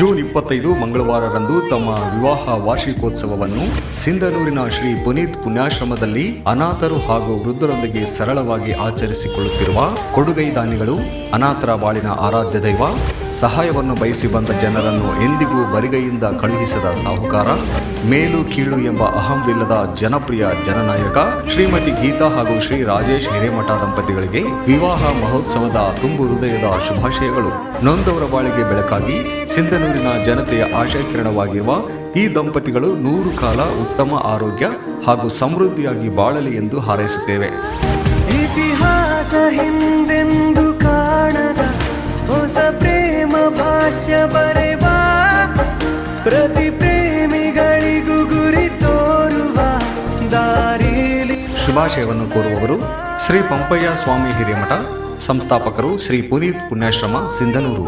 June ಇಪ್ಪತ್ತೈದು ಮಂಗಳವಾರರಂದು ತಮ್ಮ ವಿವಾಹ ವಾರ್ಷಿಕೋತ್ಸವವನ್ನು ಸಿಂಧನೂರಿನ ಶ್ರೀ ಪುನೀತ್ ಪುಣ್ಯಾಶ್ರಮದಲ್ಲಿ ಅನಾಥರು ಹಾಗೂ ವೃದ್ಧರೊಂದಿಗೆ ಸರಳವಾಗಿ ಆಚರಿಸಿಕೊಳ್ಳುತ್ತಿರುವ ಕೊಡುಗೈ ದಾನಿಗಳು ಅನಾಥರ ಬಾಳಿನ ಆರಾಧ್ಯ ದೈವ ಸಹಾಯವನ್ನು ಬಯಸಿ ಬಂದ ಜನರನ್ನು ಎಂದಿಗೂ ಬರಿಗೈಯಿಂದ ಕಳುಹಿಸದ ಸಾಹುಕಾರ, ಮೇಲು ಕೀಳು ಎಂಬ ಅಹಂವಿಲ್ಲದ ಜನಪ್ರಿಯ ಜನನಾಯಕ ಶ್ರೀಮತಿ ಗೀತಾ ಹಾಗೂ ಶ್ರೀ ರಾಜೇಶ್ ಹಿರೇಮಠ ದಂಪತಿಗಳಿಗೆ ವಿವಾಹ ಮಹೋತ್ಸವದ ತುಂಬು ಹೃದಯದ ಶುಭಾಶಯಗಳು. ನೊಂದವರ ಬಾಳಿಗೆ ಬೆಳಕಾಗಿ ಸಿಂಧನೂರಿನ ಜನತೆಯ ಆಶಯಕಿರಣವಾಗಿರುವ ಈ ದಂಪತಿಗಳು ನೂರು ಕಾಲ ಉತ್ತಮ ಆರೋಗ್ಯ ಹಾಗೂ ಸಮೃದ್ಧಿಯಾಗಿ ಬಾಳಲಿ ಎಂದು ಹಾರೈಸುತ್ತೇವೆ. ಇತಿಹಾಸ ಹಿಂದೆಂದು ಕಾಣದ ಹೊಸ ಪ್ರೇಮ ಭಾಷ್ಯ ಬರೆವ ಪ್ರತಿ ಪ್ರೇಮಿಗಳಿಗೂ ಗುರಿ ತೋರುವ ದಾರಿಲಿ. ಶುಭಾಶಯವನ್ನು ಕೋರುವವರು ಶ್ರೀ ಪಂಪಯ್ಯ ಸ್ವಾಮಿ ಹಿರೇಮಠ ಸಂಸ್ಥಾಪಕರು ಶ್ರೀ ಪುನೀತ್ ಪುಣ್ಯಾಶ್ರಮ ಸಿಂಧನೂರು.